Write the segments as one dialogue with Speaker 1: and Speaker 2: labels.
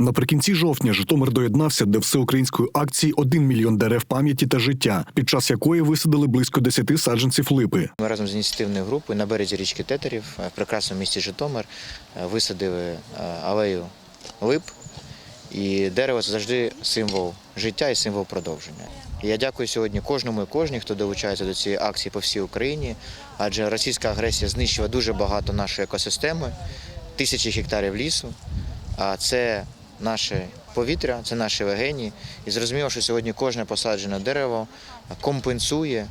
Speaker 1: Наприкінці жовтня Житомир доєднався до всеукраїнської акції «1 мільйон дерев пам'яті та життя, під час якої висадили близько 10 саджанців липи.
Speaker 2: Ми разом з ініціативною групою на березі річки Тетерів е, в прекрасному місті Житомир е, висадили е, алею лип. І дерево це завжди символ життя і символ продовження. Я дякую сьогодні кожному і кожній, хто долучається до цієї акції по всій Україні, адже російська агресія знищила дуже багато нашої екосистеми, тисячі гектарів лісу. А це наше повітря, це наші легені. І зрозуміло, що сьогодні кожне посаджене дерево компенсує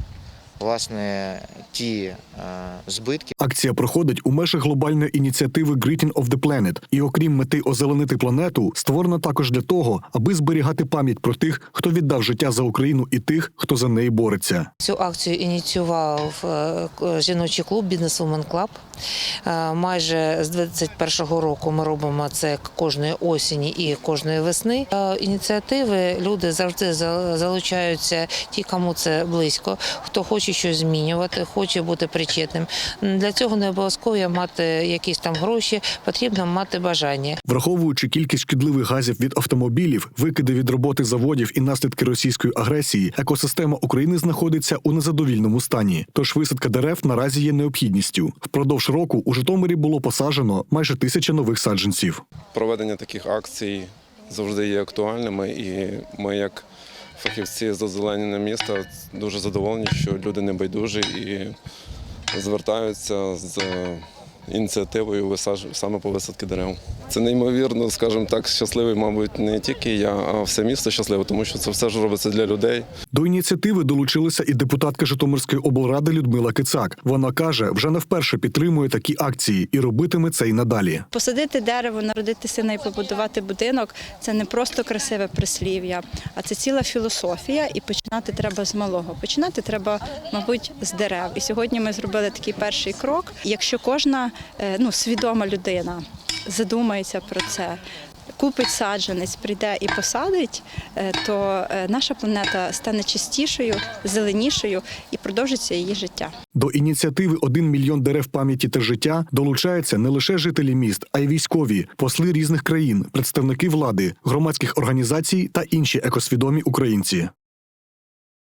Speaker 2: власне ті е, збитки.
Speaker 1: Акція проходить у межах глобальної ініціативи Greeting of the Planet. І окрім мети озеленити планету, створена також для того, аби зберігати пам'ять про тих, хто віддав життя за Україну, і тих, хто за неї бореться.
Speaker 3: Цю акцію ініціював е, к- жіночий клуб Club. Е, Майже з 21-го року ми робимо це кожної осені і кожної весни. Е, Ініціативи люди завжди залучаються ті, кому це близько, хто хоче щось змінювати, хоче бути причетним. Для цього не обов'язково мати якісь там гроші, потрібно мати бажання.
Speaker 1: Враховуючи кількість шкідливих газів від автомобілів, викиди від роботи заводів і наслідки російської агресії, екосистема України знаходиться у незадовільному стані. Тож висадка дерев наразі є необхідністю. Впродовж року у Житомирі було посаджено майже тисяча нових саджанців.
Speaker 4: Проведення таких акцій завжди є актуальними, і ми, як фахівці з озеленення міста, дуже задоволені, що люди небайдужі і звертаються з ініціативою висаж... саме по висадки дерев. Це неймовірно, скажімо так, щасливий, мабуть, не тільки я, а все місто щасливе, тому що це все ж робиться для людей.
Speaker 1: До ініціативи долучилася і депутатка Житомирської облради Людмила Кицак. Вона каже, вже не вперше підтримує такі акції і робитиме це й надалі.
Speaker 5: Посадити дерево, народити сина і побудувати будинок це не просто красиве прислів'я, а це ціла філософія. І починати треба з малого. Починати треба, мабуть, з дерев. І сьогодні ми зробили такий перший крок. Якщо кожна е, ну, свідома людина задумається про це. Купить саджанець, прийде і посадить, е, то е, наша планета стане чистішою, зеленішою і продовжиться її життя.
Speaker 1: До ініціативи «1 мільйон дерев пам'яті та життя долучаються не лише жителі міст, а й військові, посли різних країн, представники влади, громадських організацій та інші екосвідомі українці.